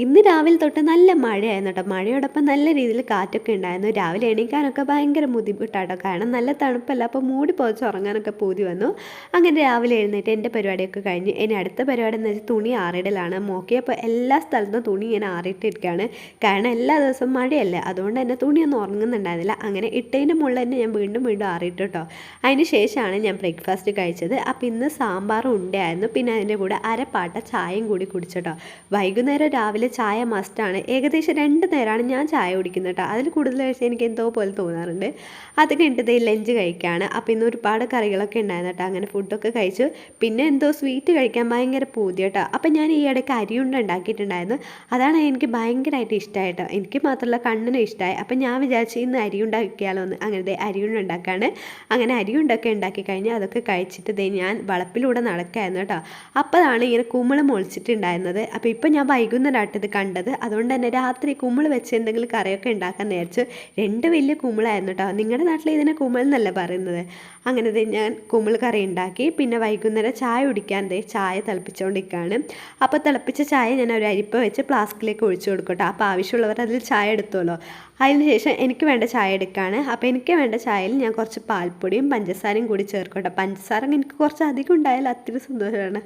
ഇന്ന് രാവിലെ തൊട്ട് നല്ല മഴയായിരുന്നു കേട്ടോ മഴയോടൊപ്പം നല്ല രീതിയിൽ കാറ്റൊക്കെ ഉണ്ടായിരുന്നു. രാവിലെ എണീക്കാനൊക്കെ ഭയങ്കര ബുദ്ധിമുട്ടാട്ടോ. കാരണം നല്ല തണുപ്പല്ല. അപ്പോൾ മൂടി പോച്ച് ഉറങ്ങാനൊക്കെ പൂതി വന്നു. അങ്ങനെ രാവിലെ എഴുന്നേറ്റ് എന്റെ പരിപാടിയൊക്കെ കഴിഞ്ഞ് ഇനി അടുത്ത പരിപാടി എന്ന് വെച്ചാൽ തുണി ആറിടലാണ്. നോക്കിയപ്പോൾ എല്ലാ സ്ഥലത്തും തുണി ഇങ്ങനെ ആറിയിട്ടിരിക്കുകയാണ്. കാരണം എല്ലാ ദിവസവും മഴയല്ലേ. അതുകൊണ്ട് തന്നെ തുണിയൊന്നും ഉറങ്ങുന്നുണ്ടായിരുന്നില്ല. അങ്ങനെ ഇട്ടതിന്റെ മുകളിൽ തന്നെ ഞാൻ വീണ്ടും വീണ്ടും ആറിയിട്ടു കേട്ടോ അതിന് ശേഷമാണ് ഞാൻ ബ്രേക്ക്ഫാസ്റ്റ് കഴിച്ചത്. അപ്പോൾ ഇന്ന് സാമ്പാറും ഉണ്ടായിരുന്നു പിന്നെ അതിന്റെ കൂടെ അരപ്പാട്ട ചായയും കൂടി കുടിച്ചിട്ടോ. വൈകുന്നേരം രാവിലെ ചായ മസ്റ്റാണ്. ഏകദേശം രണ്ട് നേരമാണ് ഞാൻ ചായ കുടിക്കുന്നത് കേട്ടോ അതിൽ കൂടുതൽ എനിക്ക് എന്തോ പോലെ തോന്നാറുണ്ട്. അത് കഴിഞ്ഞിട്ട് ലഞ്ച് കഴിക്കുകയാണ് അപ്പോൾ ഇന്ന് ഒരുപാട് കറികളൊക്കെ ഉണ്ടായിരുന്നു കേട്ടോ അങ്ങനെ ഫുഡൊക്കെ കഴിച്ചു. പിന്നെ എന്തോ സ്വീറ്റ് കഴിക്കാൻ ഭയങ്കര പൂതി കേട്ടോ അപ്പോൾ ഞാൻ ഈ ഇടയ്ക്ക് അരിയുണ്ട ഉണ്ടാക്കിയിട്ടുണ്ടായിരുന്നു. അതാണ് എനിക്ക് ഭയങ്കരമായിട്ട് ഇഷ്ടമായിട്ടോ എനിക്ക് മാത്രമല്ല കണ്ണിനും ഇഷ്ടമായി അപ്പോൾ ഞാൻ വിചാരിച്ചു ഇന്ന് അരി ഉണ്ടാക്കിയാലോ എന്ന്. അങ്ങനെ അരിയുണ്ട ഉണ്ടാക്കുകയാണ് അങ്ങനെ അരിയുണ്ടൊക്കെ ഉണ്ടാക്കി കഴിഞ്ഞാൽ അതൊക്കെ കഴിച്ചിട്ട് ദേ ഞാൻ വളപ്പിലൂടെ നടക്കായിരുന്നു കേട്ടോ അപ്പോഴാണ് ഇങ്ങനെ കുമ്മളം മുളിച്ചിട്ടുണ്ടായിരുന്നത്. അപ്പോൾ ഇപ്പോൾ ഞാൻ വൈകുന്നേരമായിട്ട് ഇത് കണ്ടത്. അതുകൊണ്ട് തന്നെ രാത്രി കുമ്മൾ വെച്ച് എന്തെങ്കിലും കറിയൊക്കെ ഉണ്ടാക്കാൻ നേരിച്ചു രണ്ട് വലിയ കുമ്മളായിരുന്നു കേട്ടോ നിങ്ങളുടെ നാട്ടിൽ ഇതിനെ കുമിൾ എന്നല്ല പറയുന്നത്? അങ്ങനെ ഞാൻ കുമ്മൾ കറി ഉണ്ടാക്കി. പിന്നെ വൈകുന്നേരം ചായ കുടിക്കാൻ ദേ ചായ തിളപ്പിച്ചുകൊണ്ടിരിക്കുകയാണ് അപ്പോൾ തിളപ്പിച്ച ചായ ഞാൻ ഒരു അരിപ്പ വെച്ച് ഫ്ലാസ്കിലേക്ക് ഒഴിച്ചു കൊടുക്കട്ടെ. അപ്പോൾ ആവശ്യമുള്ളവർ അതിൽ ചായ എടുത്തോളോ അതിന് ശേഷം എനിക്ക് വേണ്ട ചായ എടുക്കുകയാണ് അപ്പോൾ എനിക്ക് വേണ്ട ചായയിൽ ഞാൻ കുറച്ച് പാൽപ്പൊടിയും പഞ്ചസാരയും കൂടി ചേർക്കട്ടെ പഞ്ചസാര എനിക്ക് കുറച്ച് അധികം ഉണ്ടായാൽ അത്ര സന്തോഷമാണ്